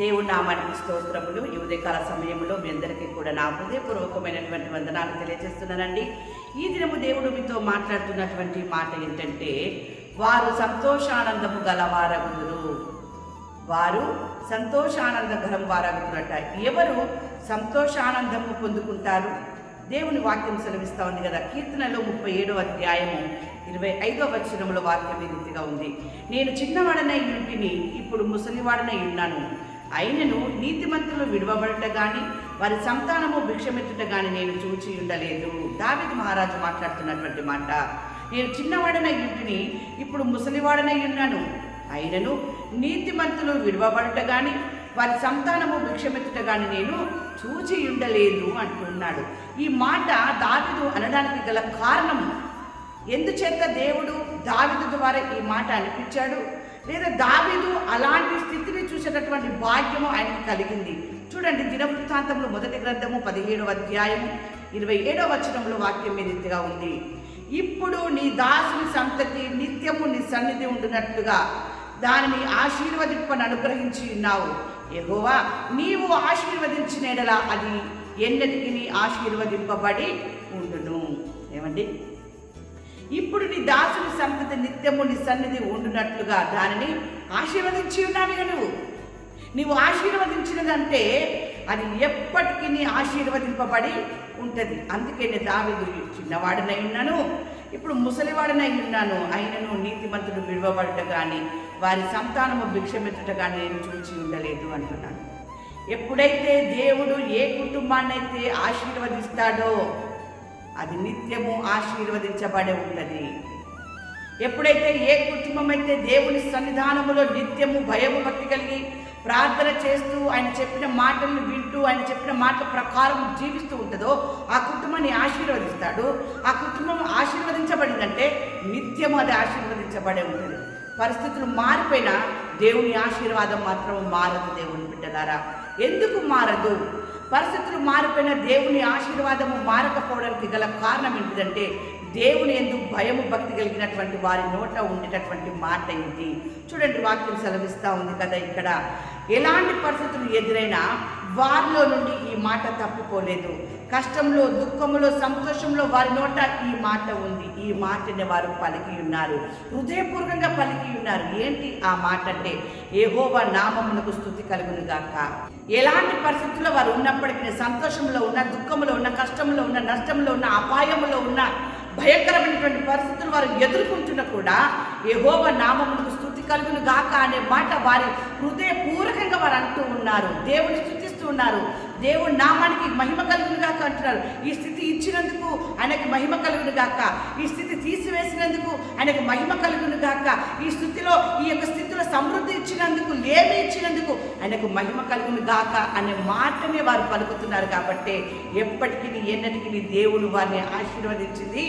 దేవుడి నామానికి స్తోత్రములు. ఈ ఉదయకాల సమయంలో మీ అందరికీ కూడా నా హృదయపూర్వకమైనటువంటి వందనాలు తెలియజేస్తున్నానండి. ఈ దినము దేవుడు మీతో మాట్లాడుతున్నటువంటి మాట ఏంటంటే వారు సంతోషానందము గలవారగుదురు. వారు సంతోషానంద గలం వారగుతున్నట ఎవరు సంతోషానందము పొందుకుంటారు? దేవుని వాక్యం సెలవిస్తూ ఉంది కదా. కీర్తనలో ముప్పై ఏడో అధ్యాయము ఇరవై ఐదో వచనంలో వాక్యం ఈ రీతిగా ఉంది. నేను చిన్నవాడనై ఇంటిని ఇప్పుడు ముసలివాడనై ఉన్నాను. అయినను నీతిమంతులు విడవబడట గాని వారి సంతానము భిక్షమెత్తుట గాని నేను చూచి ఉండలేదు. దావిద్ మహారాజు మాట్లాడుతున్నటువంటి మాట. నేను చిన్నవాడనై ఇంటిని ఇప్పుడు ముసలివాడనై ఉన్నాను. అయినను నీతిమంతులు విడవబడట గాని వారి సంతానము భిక్షమెత్తుట గాని నేను చూచి ఉండలేదు అంటున్నాడు. ఈ మాట దావిదు అనడానికి గల కారణం? ఎందుచేత దేవుడు దావిదు ద్వారా ఈ మాట అనిపించాడు? లేదా దావీదు అలాంటి స్థితిని చూసేటటువంటి భాగ్యము ఆయనకు కలిగింది. చూడండి దినవృత్తాంతంలో మొదటి గ్రంథము పదిహేడవ అధ్యాయము ఇరవై ఏడవ వచనంలో వాక్యం మీద ఉంది? ఇప్పుడు నీ దాసుని సంతతి నిత్యము నీ సన్నిధి ఉండినట్లుగా దానిని ఆశీర్వదింపని అనుగ్రహించి ఉన్నావు. ఎగోవా నీవు ఆశీర్వదించిన ఎడల అది ఎన్నటికి నీ ఆశీర్వదింపబడి ఉండును. ఏమండి? ఇప్పుడు నీ దాసుని సంతతి నిత్యము నీ సన్నిధి ఉండునట్లుగా దానిని ఆశీర్వదించి ఉన్నావుగా ఇక నువ్వు. నీవు ఆశీర్వదించినదంటే అది ఎప్పటికీ నీ ఆశీర్వదింపబడి ఉంటుంది. అందుకే నేను దావీదు చిన్నవాడినై ఉన్నాను. ఇప్పుడు ముసలివాడినై ఉన్నాను. అయినను నీతిమంతుడు విడవబడట కానీ వారి సంతానము భిక్షమెత్తట కానీ నేను చూచి ఉండలేదు అంటున్నాను ఎప్పుడైతే దేవుడు ఏ కుటుంబాన్నైతే ఆశీర్వదిస్తాడో అది నిత్యము ఆశీర్వదించబడి ఉన్నది ఎప్పుడైతే ఏ కుటుంబం అయితే దేవుని సన్నిధానములో నిత్యము భయము భక్తి కలిగి ప్రార్థన చేస్తూ ఆయన చెప్పిన మాటలను వింటూ ఆయన చెప్పిన మాటల ప్రకారం జీవిస్తూ ఉంటుందో ఆ కుటుంబాన్ని ఆశీర్వదిస్తాడు. ఆ కుటుంబం ఆశీర్వదించబడిందంటే నిత్యము అది ఆశీర్వదించబడే ఉంటుంది. పరిస్థితులు మారిపోయినా దేవుని ఆశీర్వాదం మాత్రం మారదు దేవుని బిడ్డలారా. ఎందుకు మారదు? పరిస్థితులు మారిపోయిన దేవుని ఆశీర్వాదము మారకపోవడానికి గల కారణం ఏంటిదంటే దేవుని ఎందుకు భయము భక్తి కలిగినటువంటి వారి నోట ఉండేటటువంటి మాట ఇది చూడండి వాక్యం సెలవిస్తూ ఉంది కదా ఇక్కడ. ఎలాంటి పరిస్థితులు ఎదురైనా వారిలో నుండి ఈ మాట తప్పుకోలేదు కష్టంలో దుఃఖంలో సంతోషంలో వారి నోట ఈ మాట ఉంది. ఈ మాటని వారు పలికి ఉన్నారు. హృదయపూర్వకంగా పలికి ఉన్నారు. ఏంటి ఆ మాట అంటే ఏహోవా నామమునకు స్థుతి కలుగును గాక. ఎలాంటి పరిస్థితుల్లో వారు ఉన్నప్పటికీ సంతోషంలో ఉన్న దుఃఖంలో ఉన్న కష్టంలో ఉన్న నష్టంలో ఉన్న అపాయంలో ఉన్న భయంకరమైనటువంటి పరిస్థితులు వారు ఎదుర్కొంటున్నా కూడా ఏహోవ నామమునకు స్థుతి కలుగును గాక అనే మాట వారి హృదయపూర్వకంగా వారు అంటూ ఉన్నారు. దేవుని స్థుతిస్తూ ఉన్నారు. దేవుడు నామానికి మహిమ కలుగును గాక అంటున్నారు. ఈ స్థితి ఇచ్చినందుకు ఆయనకు మహిమ కలుగును గాక. ఈ స్థితి తీసివేసినందుకు ఆయనకు మహిమ కలుగును గాక. ఈ స్థితిలో ఈ యొక్క స్థితిలో సమృద్ధి ఇచ్చినందుకు లేమి ఇచ్చినందుకు ఆయనకు మహిమ కలుగును గాక అనే మాటనే వారు పలుకుతున్నారు. కాబట్టి ఎప్పటికీ ఎన్నటికీ దేవుడు వారిని ఆశీర్వదించింది.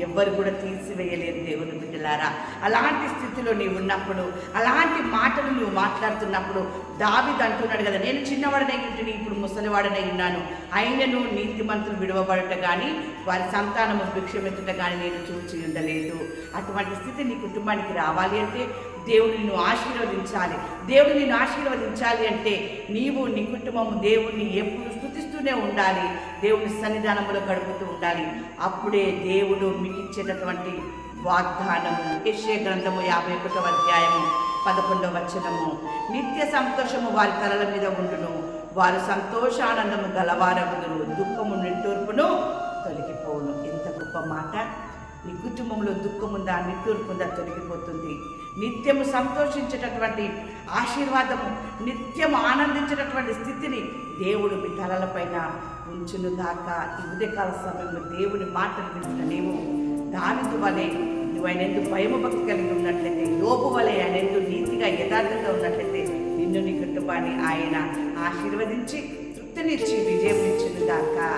ఎవ్వరు కూడా తీసివేయలేరు దేవుని బిడ్డలారా. అలాంటి స్థితిలో నీవు ఉన్నప్పుడు అలాంటి మాటలు నువ్వు మాట్లాడుతున్నప్పుడు దావిది అంటున్నాడు కదా నేను చిన్నవాడనై ఉంటుని ఇప్పుడు ముసలివాడనై ఉన్నాను. అయినను నీతిమంతులు విడవబడట కానీ వారి సంతానము భిక్షమెత్తుట కానీ నేను చూచి ఉండలేదు. అటువంటి స్థితి నీ కుటుంబానికి రావాలి అంటే దేవుడు నిన్ను ఆశీర్వదించాలి. దేవుడు నిన్ను ఆశీర్వదించాలి అంటే నీవు నీ కుటుంబము దేవుణ్ణి ఎప్పుడు స్థుతిస్తూనే ఉండాలి. దేవుని సన్నిధానంలో గడుపుతూ ఉండాలి. అప్పుడే దేవుడు మీ ఇచ్చేటటువంటి వాగ్దానము. యశ్య గ్రంథము యాభై ఒకటవ అధ్యాయము పదకొండవ వచనము. నిత్య సంతోషము వారి తలల మీద ఉండును. వారు సంతోషానందము గలవారగుదురు. దుఃఖము నిట్టూర్పును తొలగిపోవును. ఎంత గొప్ప మాట నీ కుటుంబంలో దుఃఖం ఉందా నిట్టూర్పు తొలగిపోతుంది. నిత్యము సంతోషించేటటువంటి ఆశీర్వాదము నిత్యం ఆనందించేటటువంటి స్థితిని దేవుడు మీ తలలపైన ఉంచును దాకా ఈ ఉదయకాల సమయంలో దేవుని మాటలు వింటున్న నీవు దానితో వలె నువ్వు ఎందుకు భయము భక్తి కలిగి ఉన్నట్లయితే లోపు వలె ఆయన నీతిగా యథార్థంగా ఉన్నట్లయితే నిన్ను నీ కుటుంబాన్ని ఆయన ఆశీర్వదించి తృప్తినిచ్చి విజయం ఇచ్చిన దాకా